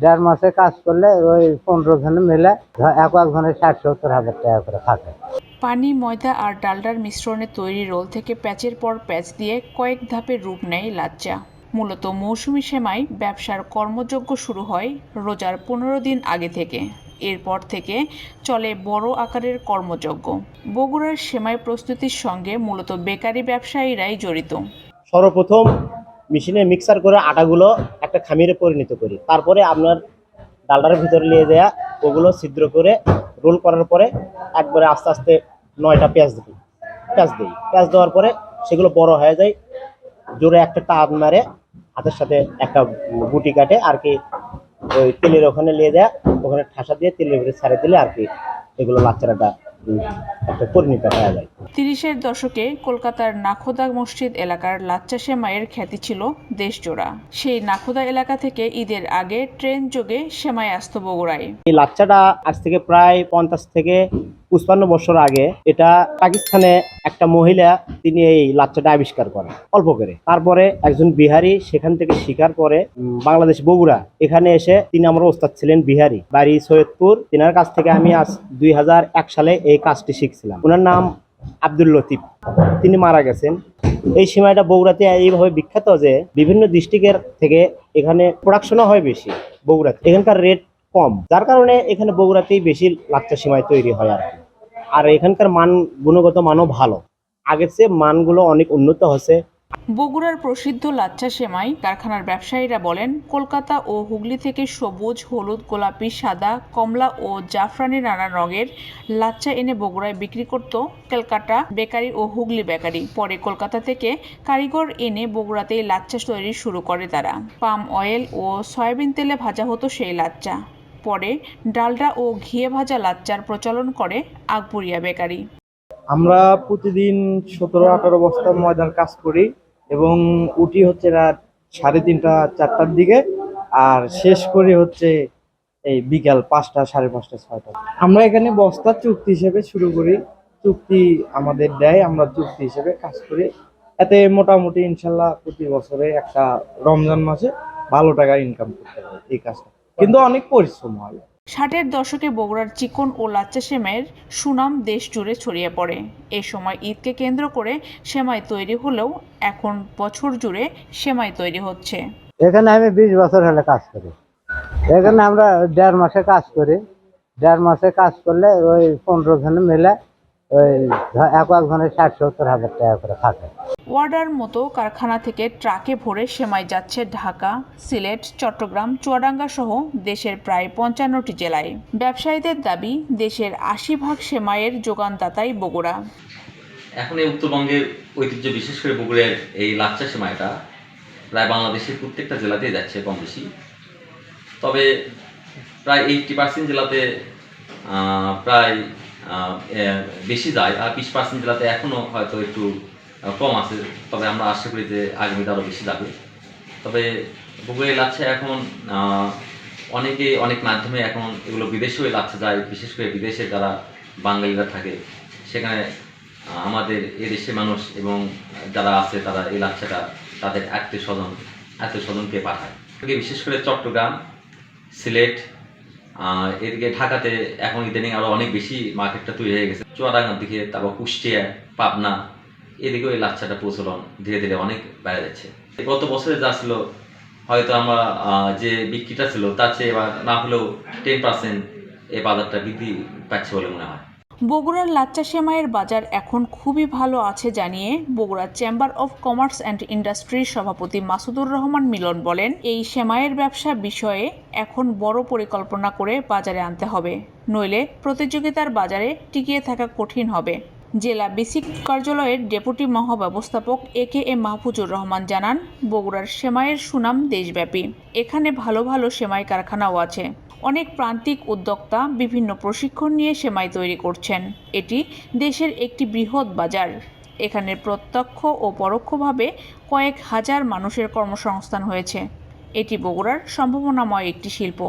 দেড় মাসে কাজ করলে ওই পনেরো জনে মিলে ধ- এক একজনের ষাট সত্তর হাজার টাকা করে থাকে। পানি ময়দা আর ডালডার মিশ্রণে তৈরি রোল থেকে প্যাচের পর প্যাচ দিয়ে কয়েক ধাপে রূপ নেয় লাচ্চা। মূলত মৌসুমি সেমাই ব্যবসার কর্মযজ্ঞ শুরু হয় রোজার পনেরো দিন আগে থেকে। এরপর থেকে চলে বড় আকারের কর্মযজ্ঞ। বগুড়ার সেমাই প্রস্তুতির সঙ্গে মূলত বেকারি ব্যবসায়ীরাই জড়িত। সর্বপ্রথম মেশিনে মিক্সার করে আটাগুলো খামিরে পরিণত করি। তারপরে আপনার ডালটার ভিতরে নিয়ে দেয়া ওগুলো ছিদ্র করে রোল করার পরে একবারে আস্তে আস্তে নয়টা পেঁয়াজ দিই। পেঁয়াজ দিই। পেঁয়াজ দেওয়ার পরে সেগুলো বড় হয়ে যায় জোরে একটা টান মারে হাতের সাথে একটা গুটি কাটে আর কি ওই তেলের ওখানে নিয়ে দেয়া ওখানে ঠাসা দিয়ে তেলের ভিতরে ছাড়ে দিলে আর কি এগুলো লাচ্চারাটা উম, একটা পরিণত পাওয়া যায়। তিরিশের দশকে কলকাতার নাখোদা মসজিদ এলাকার লাচ্চা সেমাইয়ের খ্যাতি ছিল দেশজোড়া। সেই নাখোদা এলাকা থেকে ঈদের আগে ট্রেন যোগে সেমাই আসত বগুড়ায়। এই লাচ্চাটা আজ থেকে প্রায় পঞ্চাশ থেকে পঁচপান্ন বছর আগে এটা পাকিস্তানে একটা মহিলা তিনি এই লাচ্চাটা আবিষ্কার করেন, অল্প করে। তারপরে একজন বিহারি সেখান থেকে শিকার করে বাংলাদেশ বগুড়া। এখানে এসে তিনি আমার ওস্তাদ ছিলেন বিহারি। বাড়ি সৈয়দপুর। তিনার কাছ থেকে আমি আজ দুই হাজার এক সালে এই কাজটি শিখছিলাম। ওনার নাম আব্দুল লতিফ। তিনি মারা গেছেন। এই সীমাটা বগুড়াতে এইভাবে বিখ্যাত যে বিভিন্ন ডিস্ট্রিক্টের থেকে এখানে প্রোডাকশনও হয় বেশি। বগুড়াতে। এখানকার রেট কম। যার কারণে এখানে বগুড়াতেই বেশি লাচ্চা সীমায় তৈরি হয় আর আর এখানকার মান, গুণগত মানও ভালো। আগের চেয়ে মানগুলো অনেক উন্নত হচ্ছে বগুড়ার প্রসিদ্ধ লাচ্চা সেমাই কারখানার ব্যবসায়ীরা বলেন, কলকাতা ও হুগলি থেকে সবুজ, হলুদ, গোলাপি, সাদা, কমলা ও জাফরানি নানা রঙের লাচ্চা এনে বগুড়ায় বিক্রি করত ক্যালকাটা বেকারি ও হুগলি বেকারি। পরে কলকাতা থেকে কারিগর এনে বগুড়াতেই লাচ্চা তৈরি শুরু করে তারা। পাম অয়েল ও সয়াবিন তেলে ভাজা হতো সেই লাচ্চা। পরে ডালডা ও ঘিয়ে ভাজা লাচ্চার প্রচলন করে আকবরিয়া বেকারি। আমরা প্রতিদিন সতেরো আঠারো বস্তা ময়দার কাজ করি এবং উঠি হচ্ছে রাত সাড়ে তিনটা, চারটার দিকে আর শেষ করি হচ্ছে এই বিকাল পাঁচটা, সাড়ে পাঁচটা, ছয়টা। আমরা এখানে বস্তা চুক্তি হিসেবে শুরু করি। চুক্তি আমাদের দেয়, আমরা চুক্তি হিসেবে কাজ করি। এতে মোটামুটি ইনশাল্লাহ প্রতি বছরে একটা রমজান মাসে ভালো টাকা ইনকাম করতে পারি এই কাজটা। কিন্তু অনেক পরিশ্রম হয়। ষাটের দশকে বগুড়ার চিকন ও লাচ্চা সেমাইয়ের সুনাম দেশ জুড়ে ছড়িয়ে পড়ে। এ সময় ঈদকে কেন্দ্র করে সেমাই তৈরি হলেও এখন বছর জুড়ে সেমাই তৈরি হচ্ছে। এখানে আমি বিশ বছর হলে কাজ করি। এখানে আমরা দেড় মাসে কাজ করি। দেড় মাসে কাজ করলে ওই পনেরো জনে মিলে ওই ধ- এক একজনের ষাট সত্তর হাজার টাকা করে থাকে। ওয়ার্ডার মতো কারখানা থেকে ট্রাকে ভরে সেমাই যাচ্ছে ঢাকা সিলেট চট্টগ্রাম চুয়াডাঙ্গা সহ দেশের প্রায় পঞ্চান্নটি জেলায়। ব্যবসায়ীদের দাবি দেশের আশি ভাগ সেমাইয়ের যোগানদাতাই বগুড়া। এখন এই উত্তরবঙ্গের ঐতিহ্য বিশেষ করে বগুড়ের এই লাচ্চা সেমাইটা প্রায় বাংলাদেশের প্রত্যেকটা জেলাতেই যাচ্ছে কম বেশি। তবে প্রায় এইটটি পার্সেন্ট জেলাতে আহ, প্রায় বেশি যায়, আর বিশ পার্সেন্ট জেলাতে এখনও হয়তো একটু কম আছে। তবে আমরা আশা করি যে আগামীতে আরও বেশি যাবে। তবে বগুড়ের লাচ্ছা এখন অনেকে অনেক মাধ্যমে এখন এগুলো বিদেশেও লাচ্ছা যায়। বিশেষ করে বিদেশে যারা বাঙালিরা থাকে, সেখানে আমাদের এদেশের মানুষ এবং যারা আছে তারা এই লাচ্ছাটা তাদের আত্মীয় স্বজন, আত্মীয় স্বজনকে পাঠায়। বিশেষ করে চট্টগ্রাম, সিলেট এদিকে ঢাকাতে এখন ইদানিং আরও অনেক বেশি মার্কেটটা তৈরি হয়ে গেছে। চুয়াডাঙ্গার দিকে, তারপর কুষ্টিয়া, পাবনা, এদিকেও এই লাচ্ছাটা প্রচলন ধীরে ধীরে অনেক বেড়ে যাচ্ছে। গত বছরে যা ছিল, হয়তো আমরা যে বিক্রিটা ছিল, তার চেয়ে এবার না হলেও টেন পার্সেন্ট এই বাজারটা বৃদ্ধি পাচ্ছে বলে মনে হয়। বগুড়ার লাচ্চা সেমাইয়ের বাজার এখন খুবই ভালো আছে জানিয়ে বগুড়ার চেম্বার অফ কমার্স অ্যান্ড ইন্ডাস্ট্রির সভাপতি মাসুদুর রহমান মিলন বলেন, এই সেমাইয়ের ব্যবসা বিষয়ে এখন বড় পরিকল্পনা করে বাজারে আনতে হবে, নইলে প্রতিযোগিতার বাজারে টিকিয়ে থাকা কঠিন হবে। জেলা বেসিক কার্যালয়ের deputy মহাব্যবস্থাপক A K M Mahfuzur Rahman জানান, বগুড়ার সেমাইয়ের সুনাম দেশব্যাপী। এখানে ভালো ভালো সেমাই কারখানাও আছে। অনেক প্রান্তিক উদ্যোক্তা বিভিন্ন প্রশিক্ষণ নিয়ে সেমাই তৈরি করছেন। এটি দেশের একটি বৃহৎ বাজার। এখানে প্রত্যক্ষ ও পরোক্ষভাবে কয়েক হাজার মানুষের কর্মসংস্থান হয়েছে। এটি বগুড়ার সম্ভাবনাময় একটি শিল্প।